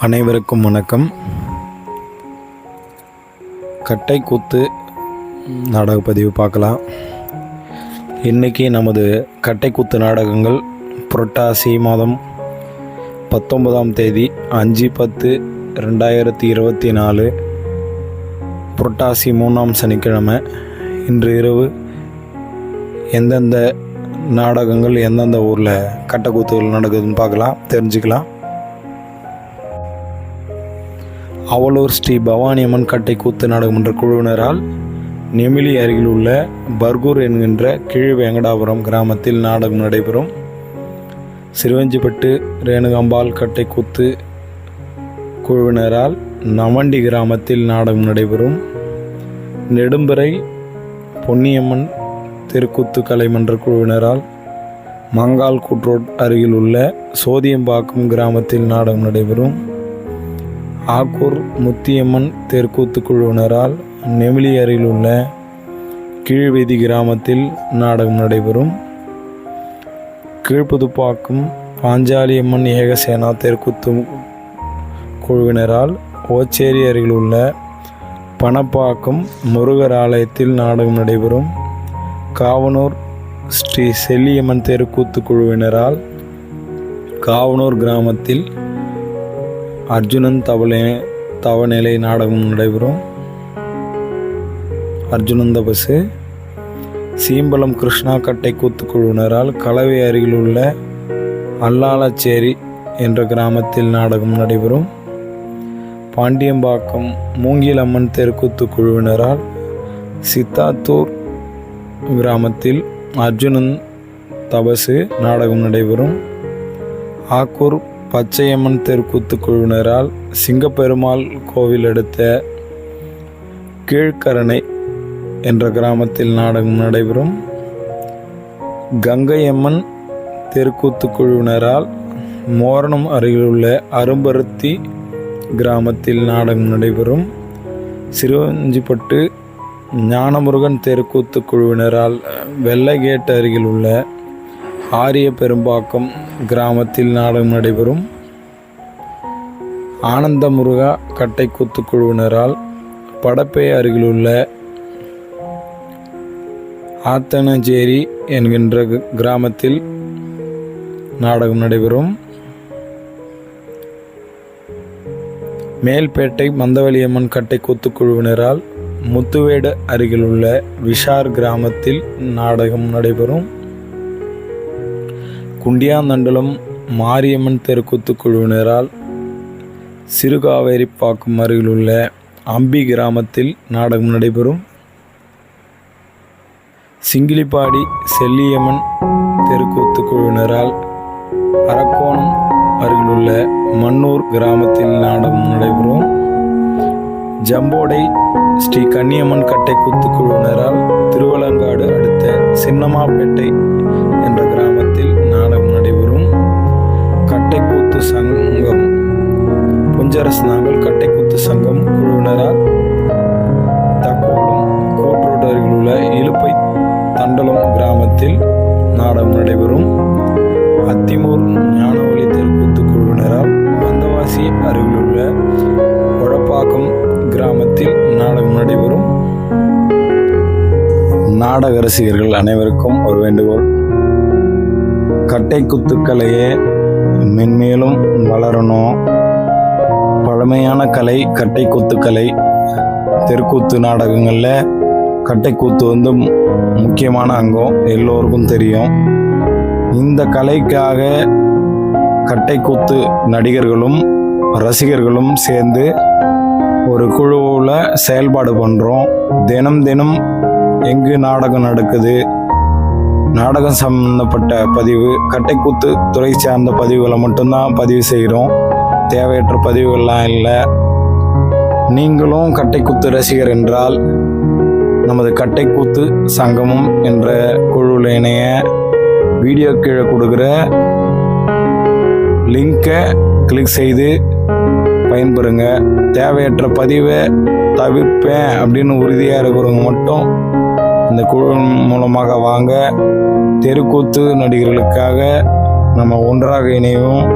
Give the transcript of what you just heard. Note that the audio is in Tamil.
அனைவருக்கும் வணக்கம். கட்டை கூத்து நாடக பதிவு பார்க்கலாம். இன்றைக்கி நமது கட்டை கூத்து நாடகங்கள் புரட்டாசி மாதம் பத்தொன்பதாம் தேதி அஞ்சு பத்து ரெண்டாயிரத்தி இருபத்தி நாலு புரட்டாசி மூணாம் சனிக்கிழமை. இன்று இரவு எந்தெந்த நாடகங்கள் எந்தெந்த ஊரில் கட்டைக்கூத்துகள் நடக்குதுன்னு பார்க்கலாம் தெரிஞ்சுக்கலாம். அவலூர் ஸ்ரீ பவானி அம்மன் கட்டை கூத்து நாடகமன்ற குழுவினரால் நெமிலி அருகில் உள்ள பர்கூர் என்கின்ற கீழ் வேங்கடாபுரம் கிராமத்தில் நாடகம் நடைபெறும். சிறுவஞ்சிப்பட்டு ரேணுகாம்பாள் கட்டை கூத்து குழுவினரால் நவண்டி கிராமத்தில் நாடகம் நடைபெறும். நெடும்பறை பொன்னியம்மன் தெருக்கூத்து கலைமன்ற குழுவினரால் மங்கால் கூட்ரோட் அருகில் உள்ள சோதியம்பாக்கம் கிராமத்தில் நாடகம் நடைபெறும். ஆக்கூர் முத்தியம்மன் தெற்கூத்து குழுவினரால் நெமிலி அருகில் உள்ள கீழ்வீதி கிராமத்தில் நாடகம் நடைபெறும். கீழ்ப்புதுப்பாக்கம் பாஞ்சாலியம்மன் ஏகசேனா தெற்குத்து குழுவினரால் ஓச்சேரி அருகில் உள்ள பணப்பாக்கம் முருகர் ஆலயத்தில் நாடகம் நடைபெறும். காவனூர் ஸ்ரீ செல்லியம்மன் தெருக்கூத்து குழுவினரால் காவனூர் கிராமத்தில் அர்ஜுனன் தவளை தவநிலை நாடகம் நடைபெறும். அர்ஜுனன் தபசு சீம்பலம் கிருஷ்ணா கட்டை கூத்து குழுவினரால் கலவை அருகில் உள்ள அல்லாலச்சேரி என்ற கிராமத்தில் நாடகம் நடைபெறும். பாண்டியம்பாக்கம் மூங்கிலம்மன் தெருக்கூத்து குழுவினரால் சித்தாத்தூர் கிராமத்தில் அர்ஜுனன் தபசு நாடகம் நடைபெறும். ஆக்கூர் பச்சையம்மன் தெருக்கூத்து குழுவினரால் சிங்கப்பெருமாள் கோவில் அடுத்த கீழ்கரணை என்ற கிராமத்தில் நாடகம் நடைபெறும். கங்கையம்மன் தெருக்கூத்து குழுவினரால் மோரணம் அருகிலுள்ள அரும்பருத்தி கிராமத்தில் நாடகம் நடைபெறும். சிறுவஞ்சிப்பட்டு ஞானமுருகன் தெருக்கூத்து குழுவினரால் வெள்ளைகேட் அருகில் உள்ள ஆரிய பெரும்பாக்கம் கிராமத்தில் நாடகம் நடைபெறும். ஆனந்த முருகா கட்டை குழுவினரால் படப்பை அருகிலுள்ள ஆத்தனஞ்சேரி என்கின்ற கிராமத்தில் நாடகம் நடைபெறும். மேல்பேட்டை மந்தவெளியம்மன் கட்டைக்கூத்து குழுவினரால் முத்துவேடு அருகிலுள்ள விஷார் கிராமத்தில் நாடகம் நடைபெறும். குண்டியாந்தண்டலம் மாரியம்மன் தெருக்கூத்து குழுவினரால் சிறுகாவேரிப்பாக்கம் அருகிலுள்ள அம்பி கிராமத்தில் நாடகம் நடைபெறும். சிங்கிலிப்பாடி செல்லியம்மன் தெருக்கூத்து குழுவினரால் அரக்கோணம் அருகிலுள்ள மன்னூர் கிராமத்தில் நாடகம் நடைபெறும். ஜம்போடை ஸ்ரீ கன்னியம்மன் கட்டை குழுவினரால் திருவலங்காடு அடுத்த சின்னமாப்பேட்டை புஞ்சரசு நாங்கள் கட்டைக்குத்து சங்கம் குழுவினரால் தக்கோலம் கோட்ரோடு அருகில் உள்ள இழுப்பை தண்டலம் கிராமத்தில் நாடகம் நடைபெறும். அத்திமூர் ஞானவழி தெருக்கூத்து குழுவினரால் வந்தவாசி அருகிலுள்ள உழப்பாக்கம் கிராமத்தில் நாடகம் நடைபெறும். நாடக ரசிகர்கள் அனைவருக்கும் ஒரு வேண்டுகோள். கட்டை குத்துக்கலையே மென்மேலும் வளரணும். பழமையான கலை கட்டை கலை தெருக்கூத்து நாடகங்களில் கட்டைக்கூத்து வந்து முக்கியமான அங்கம் எல்லோருக்கும் தெரியும். இந்த கலைக்காக கட்டைக்கூத்து நடிகர்களும் ரசிகர்களும் சேர்ந்து ஒரு குழுவில் செயல்பாடு பண்ணுறோம் தினம் தினம் எங்கு நாடகம் நடக்குது நாடகம் சம்பந்தப்பட்ட பதிவு கட்டைக்கூத்து துறை சார்ந்த பதிவுகளை மட்டும்தான் பதிவு செய்கிறோம். தேவையற்ற பதிவுகள்லாம் இல்லை. நீங்களும் கட்டைக்கூத்து ரசிகர் என்றால் நமது கட்டைக்கூத்து சங்கமம் என்ற குழுவில் இணைய வீடியோ கீழே கொடுக்குற லிங்கை கிளிக் செய்து பயன்பெறுங்க. தேவையற்ற பதிவை தவிர்ப்பேன் அப்படின்னு உறுதியாக இருக்கிறவங்க மட்டும் இந்த குழு மூலமாக வாங்க. தெருக்கூத்து நடிகர்களுக்காக நம்ம ஒன்றாக இணைவோம்.